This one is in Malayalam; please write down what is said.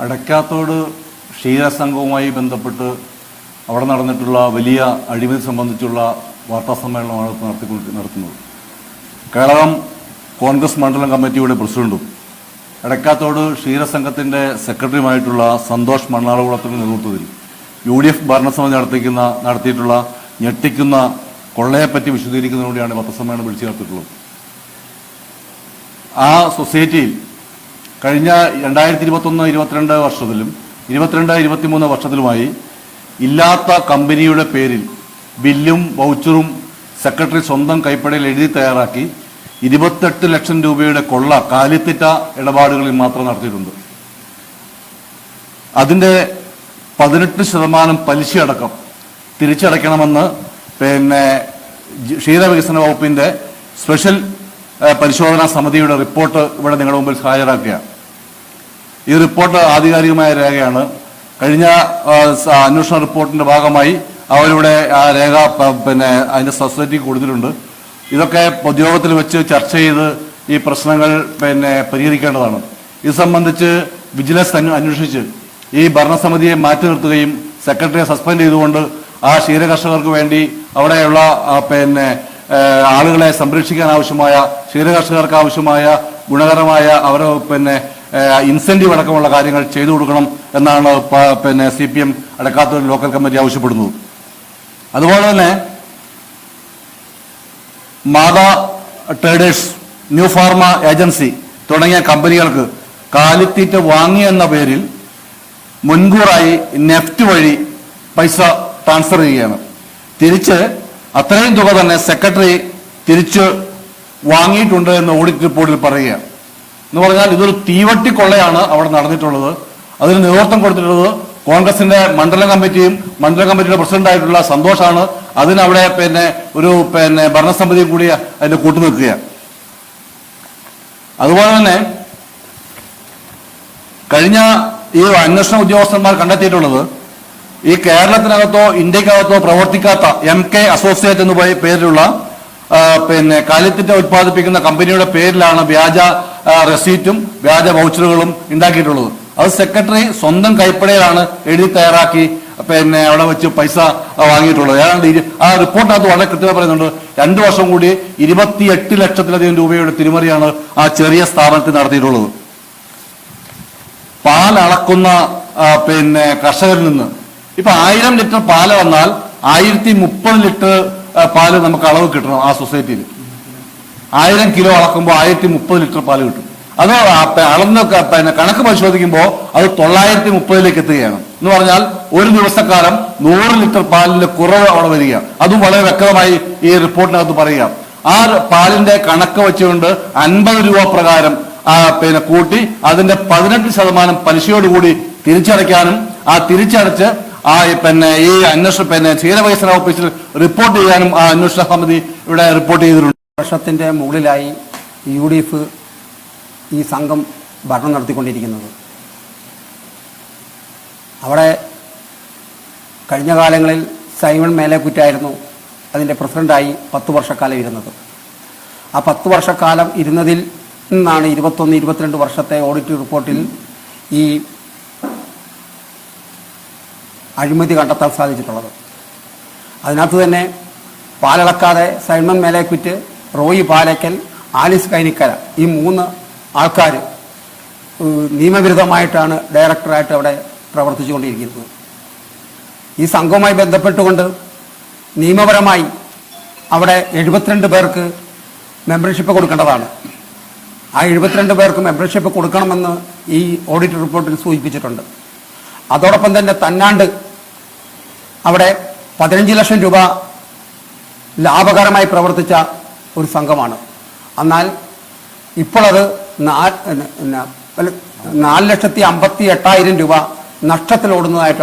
അടക്കാത്തോട് ക്ഷീരസംഘവുമായി ബന്ധപ്പെട്ട് അവിടെ നടന്നിട്ടുള്ള വലിയ അഴിമതി സംബന്ധിച്ചുള്ള വാർത്താ സമ്മേളനമാണ് ഇപ്പോൾ നടത്തിക്കൊണ്ട് നടത്തുന്നത്. കേരളം കോൺഗ്രസ് മണ്ഡലം കമ്മിറ്റിയുടെ പ്രസിഡന്റും എടക്കാത്തോട് ക്ഷീരസംഘത്തിന്റെ സെക്രട്ടറിയുമായിട്ടുള്ള സന്തോഷ് മണ്ണാളകുളത്തിന്റെ നേതൃത്വത്തിൽ യു ഡി എഫ് ഭരണസമിതി നടത്തിക്കുന്ന നടത്തിയിട്ടുള്ള ഞെട്ടിക്കുന്ന കൊള്ളയെപ്പറ്റി വിശദീകരിക്കുന്നതിനോടെയാണ് പത്രസമ്മേളനം വിളിച്ചു ചേർത്തിട്ടുള്ളത്. ആ സൊസൈറ്റിയിൽ കഴിഞ്ഞ രണ്ടായിരത്തി ഇരുപത്തൊന്ന് ഇരുപത്തിരണ്ട് വർഷത്തിലും ഇരുപത്തിരണ്ട് ഇരുപത്തിമൂന്ന് വർഷത്തിലുമായി ഇല്ലാത്ത കമ്പനിയുടെ പേരിൽ ബില്ലും വൗച്ചറും സെക്രട്ടറി സ്വന്തം കൈപ്പടയിൽ എഴുതി തയ്യാറാക്കി ഇരുപത്തെട്ട് ലക്ഷം രൂപയുടെ കൊള്ള കാലിത്തിറ്റ ഇടപാടുകളിൽ മാത്രം നടത്തിയിട്ടുണ്ട്. അതിന്റെ പതിനെട്ട് ശതമാനം പലിശയടക്കം തിരിച്ചടയ്ക്കണമെന്ന് പിന്നെ ക്ഷീരവികസന വകുപ്പിന്റെ സ്പെഷ്യൽ പരിശോധനാ സമിതിയുടെ റിപ്പോർട്ട് ഇവിടെ നിങ്ങളുടെ മുമ്പിൽ ഹാജരാക്കുകയാണ്. ഈ റിപ്പോർട്ട് ആധികാരികമായ രേഖയാണ്. കഴിഞ്ഞ അന്വേഷണ റിപ്പോർട്ടിന്റെ ഭാഗമായി അവരിവിടെ ആ രേഖ പിന്നെ അതിന്റെ സൊസൈറ്റി കൊടുത്തിട്ടുണ്ട്. ഇതൊക്കെ പൊതുയോഗത്തിൽ വെച്ച് ചർച്ച ചെയ്ത് ഈ പ്രശ്നങ്ങൾ പിന്നെ പരിഹരിക്കേണ്ടതാണ്. ഇത് സംബന്ധിച്ച് വിജിലൻസ് അന്വ- അന്വേഷിച്ച് ഈ ഭരണസമിതിയെ മാറ്റി നിർത്തുകയും സെക്രട്ടറിയെ സസ്പെൻഡ് ചെയ്തുകൊണ്ട് ആ ക്ഷീരകർഷകർക്ക് വേണ്ടി അവിടെയുള്ള പിന്നെ ആളുകളെ സംരക്ഷിക്കാൻ ആവശ്യമായ ക്ഷീരകർഷകർക്ക് ആവശ്യമായ ഗുണകരമായ അവരെ പിന്നെ ഇൻസെന്റീവ് അടക്കമുള്ള കാര്യങ്ങൾ ചെയ്തു കൊടുക്കണം എന്നാണ് പിന്നെ C P M Adakkathur local committee ആവശ്യപ്പെടുന്നത്. അതുപോലെ തന്നെ Mata traders new pharma agency തുടങ്ങിയ കമ്പനികൾക്ക് കാലിത്തീറ്റ വാങ്ങി എന്ന പേരിൽ മുൻകൂറായി നെഫ്റ്റ് വഴി പൈസ ട്രാൻസ്ഫർ ചെയ്യുകയാണ്. തിരിച്ച് അത്രയും തുക തന്നെ സെക്രട്ടറി തിരിച്ച് വാങ്ങിയിട്ടുണ്ട് എന്ന് ഓഡിറ്റ് റിപ്പോർട്ടിൽ പറയുകയാണ്. എന്ന് പറഞ്ഞാൽ ഇതൊരു തീവട്ടി കൊള്ളയാണ് അവിടെ നടന്നിട്ടുള്ളത്. അതിന് നേതൃത്വം കൊടുത്തിട്ടുള്ളത് കോൺഗ്രസിന്റെ മണ്ഡലം കമ്മിറ്റിയും മണ്ഡലം കമ്മിറ്റിയുടെ പ്രസിഡന്റായിട്ടുള്ള സന്തോഷാണ്. അതിനവിടെ പിന്നെ ഒരു പിന്നെ ഭരണസമിതിയും കൂടി അതിന്റെ കൂട്ടുനിൽക്കുകയാണ്. അതുപോലെ തന്നെ കഴിഞ്ഞ ഈ അന്വേഷണ ഉദ്യോഗസ്ഥന്മാർ കണ്ടെത്തിയിട്ടുള്ളത് ഈ കേരളത്തിനകത്തോ ഇന്ത്യക്കകത്തോ പ്രവർത്തിക്കാത്ത എം കെ അസോസിയേറ്റ് എന്ന് പേരിലുള്ള പിന്നെ കാലിത്തീറ്റ ഉത്പാദിപ്പിക്കുന്ന കമ്പനിയുടെ പേരിലാണ് വ്യാജ റെസീറ്റും വ്യാജ വൗച്ചറുകളും ഉണ്ടാക്കിയിട്ടുള്ളത്. അത് സെക്രട്ടറി സ്വന്തം കൈപ്പടയിലാണ് എഴുതി തയ്യാറാക്കി പിന്നെ അവിടെ വെച്ച് പൈസ വാങ്ങിയിട്ടുള്ളത്. ഏതാണ്ട് ആ റിപ്പോർട്ടിനകത്ത് വളരെ കൃത്യമായി പറയുന്നുണ്ട്. രണ്ടു വർഷം കൂടി ഇരുപത്തിയെട്ട് ലക്ഷത്തിലധികം രൂപയുടെ തിരിമറിയാണ് ആ ചെറിയ സ്ഥാപനത്തിൽ നടത്തിയിട്ടുള്ളത്. പാൽ അളക്കുന്ന പിന്നെ കർഷകരിൽ നിന്ന്. ഇപ്പൊ ആയിരം ലിറ്റർ പാൽ വന്നാൽ ആയിരത്തി മുപ്പത് ലിറ്റർ പാൽ നമുക്ക് അളവ് കിട്ടണം ആ സൊസൈറ്റിയിൽ. ആയിരം കിലോ അളക്കുമ്പോൾ ആയിരത്തി മുപ്പത് ലിറ്റർ പാൽ കിട്ടും. അത് അളന്ന് പിന്നെ കണക്ക് പരിശോധിക്കുമ്പോൾ അത് തൊള്ളായിരത്തി മുപ്പതിലേക്ക് എത്തുകയാണ്. എന്ന് പറഞ്ഞാൽ ഒരു ദിവസക്കാലം നൂറ് ലിറ്റർ പാലിന്റെ കുറവ് അവിടെ വരിക. അതും വളരെ വ്യക്തമായി ഈ റിപ്പോർട്ടിനകത്ത് പറയുക. ആ പാലിന്റെ കണക്ക് വെച്ചുകൊണ്ട് അൻപത് രൂപ പ്രകാരം പിന്നെ കൂട്ടി അതിന്റെ പതിനെട്ട് ശതമാനം പലിശയോടുകൂടി തിരിച്ചടയ്ക്കാനും ആ തിരിച്ചടച്ച് ആ പിന്നെ ഈ അന്വേഷണ പിന്നെ ക്ഷീരവികസന ഓഫീസിൽ റിപ്പോർട്ട് ചെയ്യാനും ആ അന്വേഷണ സമിതി ഇവിടെ റിപ്പോർട്ട് ചെയ്തിട്ടുണ്ട്. വർഷത്തിന്റെ മുകളിലായി യു ഡി എഫ് ഈ സംഘം ഭരണം നടത്തിക്കൊണ്ടിരിക്കുന്നത്. അവിടെ കഴിഞ്ഞ കാലങ്ങളിൽ സൈമൺ മേലേക്കുറ്റായിരുന്നു അതിന്റെ പ്രസിഡന്റായി പത്ത് വർഷക്കാലം ഇരുന്നത്. ആ പത്ത് വർഷക്കാലം ഇരുന്നതിൽ നിന്നാണ് ഇരുപത്തൊന്ന് ഇരുപത്തിരണ്ട് വർഷത്തെ ഓഡിറ്റ് റിപ്പോർട്ടിൽ ഈ അഴിമതി കണ്ടെത്താൻ സാധിച്ചിട്ടുള്ളത്. അതിനകത്ത് തന്നെ പാലളക്കാതെ സൈമൺ മേലേക്കുറ്റ് റോയി പാലക്കൽ ആലിസ് കൈനിക്കര ഈ മൂന്ന് ആൾക്കാർ നിയമവിരുദ്ധമായിട്ടാണ് ഡയറക്ടറായിട്ട് അവിടെ പ്രവർത്തിച്ചുകൊണ്ടിരിക്കുന്നത്. ഈ സംഘവുമായി ബന്ധപ്പെട്ടുകൊണ്ട് നിയമപരമായി അവിടെ എഴുപത്തിരണ്ട് പേർക്ക് മെമ്പർഷിപ്പ് കൊടുക്കേണ്ടതാണ്. ആ എഴുപത്തിരണ്ട് പേർക്ക് മെമ്പർഷിപ്പ് കൊടുക്കണമെന്ന് ഈ ഓഡിറ്റ് റിപ്പോർട്ടിൽ സൂചിപ്പിച്ചിട്ടുണ്ട്. അതോടൊപ്പം തന്നെ തന്നാണ്ട് അവിടെ പതിനഞ്ച് ലക്ഷം രൂപ ലാഭകരമായി പ്രവർത്തിച്ച ഒരു സംഘമാണ്. എന്നാൽ നാല് നാല് ലക്ഷത്തി അമ്പത്തി എട്ടായിരം രൂപ നഷ്ടത്തിലോടുന്നതായിട്ടാണ്